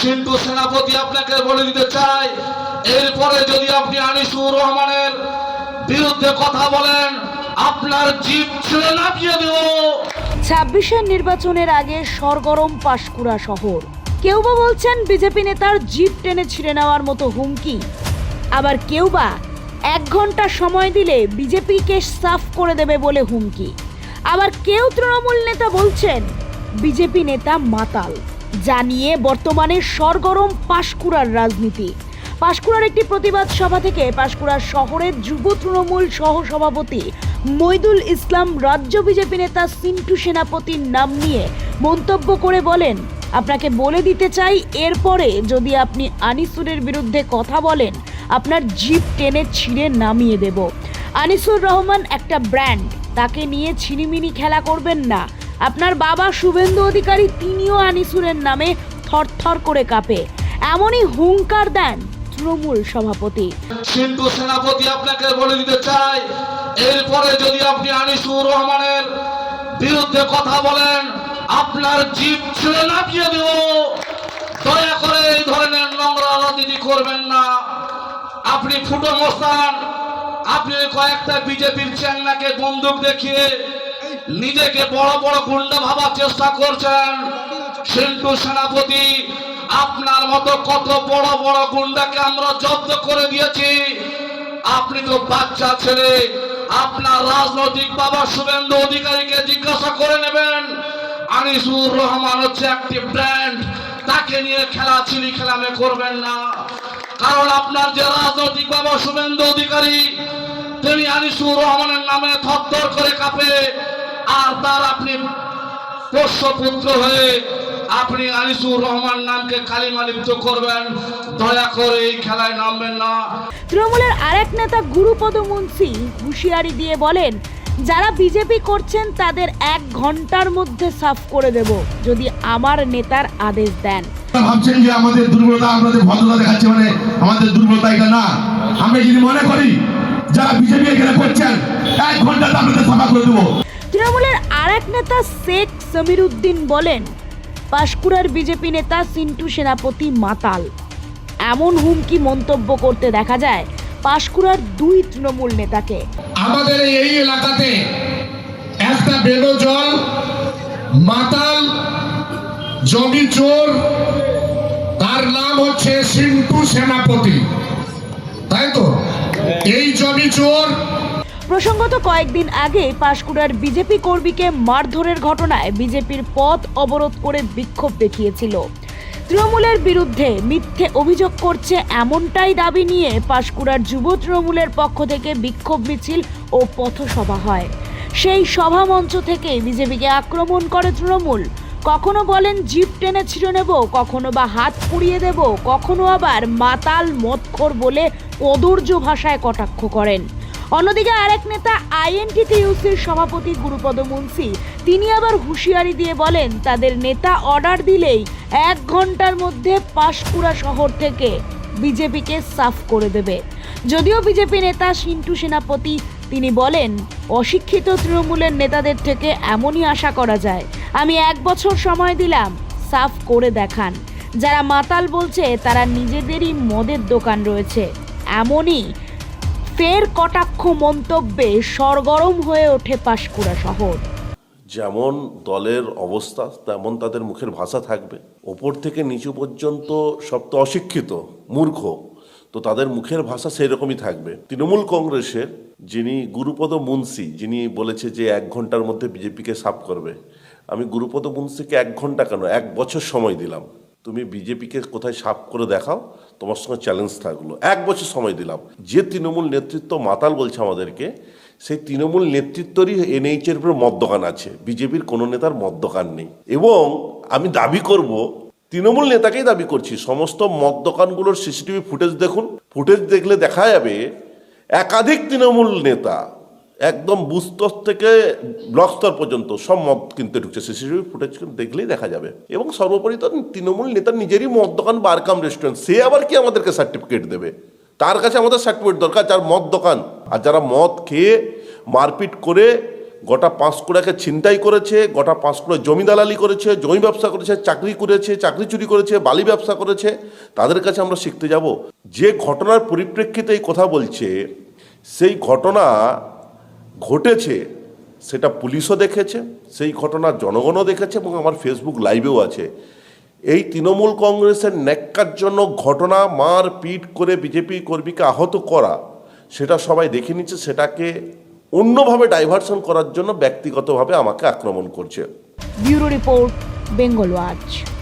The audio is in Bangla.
সিন্ধু সেনাপতি আপনাকে বলে দিতে চাই, এরপরে যদি আপনি আনিসুর রহমানের বিরুদ্ধে কথা বলেন, আপনার জীব ছেড়ে নামিয়ে দেব। ছাব্বিশের নির্বাচনের আগে সরগরম পাশকুড়া শহর। কেউ বা বলছেন বিজেপি নেতার জিপ টেনে ছিঁড়ে নেওয়ার মতো হুমকি। আবার কেউ বা এক ঘণ্টা সময় দিলে বিজেপিকে সাফ করে দেবে বলে হুমকি। আবার কেউ তৃণমূল নেতা বলছেন, বিজেপি নেতা মাতাল। জানিয়ে বর্তমানে সরগরম পাশকুড়ার রাজনীতি। পাশকুড়ার একটি প্রতিবাদ সভা থেকে পাশকুড়ার শহরের যুব তৃণমূল সহ সভাপতি মইদুল ইসলাম রাজ্য বিজেপি নেতা সিন্টু সেনাপতির নাম নিয়ে মন্তব্য করে বলেন, আপনাকে বলে দিতে চাই, এরপরে যদি আপনি আনিসুরের বিরুদ্ধে কথা বলেন, আপনার জিপ টেনে ছিঁড়ে নামিয়ে দেব। আনিসুর রহমান একটা ব্র্যান্ড, তাকে নিয়ে ছিনিমিনি খেলা করবেন না। আপনার বাবা শুভেন্দু অধিকারী তিনিও আনিসুরের নামে থরথর করে কাঁপে। এমনই হুঙ্কার দেন তৃণমূল সভাপতি। সিন্ধু সেনাপতি আপনাকে বলে দিতে চাই, এরপরে যদি আপনি আনিসুর রহমানের বিরুদ্ধে কথা বলেন, আপনার জীব ছেড়ে নামিয়ে দেব। দয়া করে এই ধরনের নোংরা রাজনীতি করবেন না। আপনি ফুটো মস্তান আপনি কয়েকটা বিজেপির চ্যাংনাকে বন্দুক দেখিয়ে নিজেকে বড় বড় গুন্ডা ভাবার চেষ্টা করছেন। সিন্টু সেনাপতি, আপনার মতো কত বড় বড় গুন্ডাকে আমরা জব্দ করে দিয়েছি। আপনি তো বাচ্চা ছেলে, আপনার রাজনৈতিক বাবা শুভেন্দু অধিকারীকে জিজ্ঞাসা করে নেবেন। আনিসুর রহমান হচ্ছে একটি ব্র্যান্ড, তাকে নিয়ে খেলা চিনি খেলামে করবেন না। কারণ আপনার যে রাজনৈতিক বাবা শুভেন্দু অধিকারী, তিনি আনিসুর রহমানের নামে থরথর করে কাঁপে। আর তার আপনি পোষ্যপুত্র হয়ে আপনি আনিসুর রহমান নামকে কালিমা লিপ্ত করবেন। দয়া করে এই খেলায় নামবেন না। তৃণমূলের আরেক নেতা গুরুপদ মুন্সি হুঁশিয়ারি দিয়ে বলেন যারা বিজেপি করছেন তাদের এক ঘণ্টার মধ্যে সাফ করে দেব যদি আমার নেতার আদেশ দেন। ভাবছেন যে আমাদের দুর্বলতা আমাদের ভদ্রতা দেখাচ্ছে মানে আমাদের দুর্বলতা এটা না। আমরা যদি মনে করি যারা বিজেপি এখানে করছেন এক ঘন্টাতে আপনাদের সাফা করে দেবো। তৃণমূলের আরেক নেতা শেখ সমীর উদ্দিন বলেন, পাশকুড়ার বিজেপি নেতা সিন্টু সেনাপতি মাতাল। এমন হুমকি মন্তব্য করতে দেখা যায় পাশকুড়ার দুই তৃণমূল নেতাকে। আমাদের এই এলাকাতে একটা বেলো জল, মাতাল, জমি চোর, তার নাম হচ্ছে সিন্টু সেনাপতি। তাই তো? এই জমি চোর প্রসঙ্গত, কয়েকদিন আগে পাশকুড়ার বিজেপি কর্মীকে মারধরের ঘটনায় বিজেপির পথ অবরোধ করে বিক্ষোভ দেখিয়েছিল। তৃণমূলের বিরুদ্ধে মিথ্যে অভিযোগ করছে এমনটাই দাবি নিয়ে পাশকুড়ার যুব তৃণমূলের পক্ষ থেকে বিক্ষোভ মিছিল ও পথসভা হয়। সেই সভা মঞ্চ থেকে বিজেপিকে আক্রমণ করে তৃণমূল। কখনো বলেন, জিপ টেনে ছিঁড়ে নেব, কখনো বা হাত পুড়িয়ে দেব, কখনো আবার মাতাল মদখোর বলে কদর্য ভাষায় কটাক্ষ করেন। অন্যদিকে আরেক নেতা আইএনটিটিইউসির সভাপতি গুরুপদ মুন্সি, তিনি আবার হুঁশিয়ারি দিয়ে বলেন, তাদের নেতা অর্ডার দিলেই এক ঘণ্টার মধ্যে পাশকুড়া শহর থেকে বিজেপিকে সাফ করে দেবে। যদিও বিজেপি নেতা সিন্টু সেনাপতি, তিনি বলেন, অশিক্ষিত তৃণমূলের নেতাদের থেকে এমনই আশা করা যায়। আমি এক বছর সময় দিলাম, সাফ করে দেখান। যারা মাতাল বলছে, তারা নিজেদেরই মদের দোকান রয়েছে। এমনই ফের কটাক্ষ মন্তব্যে সরগরম হয়ে ওঠে পাশকুড়া শহর। যেমন দলের অবস্থা, তেমন তাদের মুখের ভাষা থাকবে। ওপর থেকে নিচু পর্যন্ত সব তো অশিক্ষিত, মূর্খ। তো তাদের মুখের ভাষা সেই রকমই থাকবে। তৃণমূল কংগ্রেসের যিনি গুরুপদ মুন্সি, যিনি বলেছে যে এক ঘণ্টার মধ্যে বিজেপিকে সাফ করবে, আমি গুরুপদ মুন্সিকে এক ঘণ্টা কেন? এক বছর সময় দিলাম। তুমি বিজেপিকে কোথায় সাফ করে দেখাও? তোমার সঙ্গে চ্যালেঞ্জ থাকল। এক বছর সময় দিলাম। যে তৃণমূল নেতৃত্ব মাতাল বলছে আমাদেরকে, সেই তৃণমূল নেতৃত্বরই এনএইচ এর উপরে মদ দোকান আছে। বিজেপির কোনো নেতার মদ দোকান নেই। এবং আমি দাবি করব, তৃণমূল নেতাকেই দাবি করছি, সমস্ত মদ দোকানগুলোর সিসিটিভি ফুটেজ দেখুন। ফুটেজ দেখলে দেখা যাবে, একাধিক তৃণমূল নেতা একদম বুস্তর থেকে ব্লক স্তর পর্যন্ত সব মদ কিনতে ঢুকছে সিসিটিভি ফুটেজ দেখলেই দেখা যাবে। এবং সর্বোপরি তো তৃণমূল নেতার নিজেরই মদ দোকান, বারকাম রেস্টুরেন্ট সে আবার কি আমাদেরকে সার্টিফিকেট দেবে? তার কাছে আমাদের সার্টিফিকেট দরকার, যার মদ দোকান। আর যারা মদ খেয়ে মারপিট করে গোটা পাঁশকুড়াকে ছিনতাই করেছে, গোটা পাঁশকুড়া জমি দালালি করেছে, জমি ব্যবসা করেছে, চাকরি করেছে, চাকরি চুরি করেছে, বালি ব্যবসা করেছে, তাদের কাছে আমরা শিখতে যাব। যে ঘটনার পরিপ্রেক্ষিতে এই কথা বলছে, সেই ঘটনা ঘটেছে, সেটা পুলিশও দেখেছে, সেই ঘটনা জনগণও দেখেছে এবং আমার ফেসবুক লাইভেও আছে। এই তৃণমূল কংগ্রেসের ন্যাক্কারজনক ঘটনা মার পিট করে বিজেপি কর্মীকে আহত করা, সেটা সবাই দেখে নিচ্ছে, সেটাকে অন্যভাবে ডাইভারশন করার জন্য ব্যক্তিগতভাবে আমাকে আক্রমণ করছে। Bureau report, Bengal watch.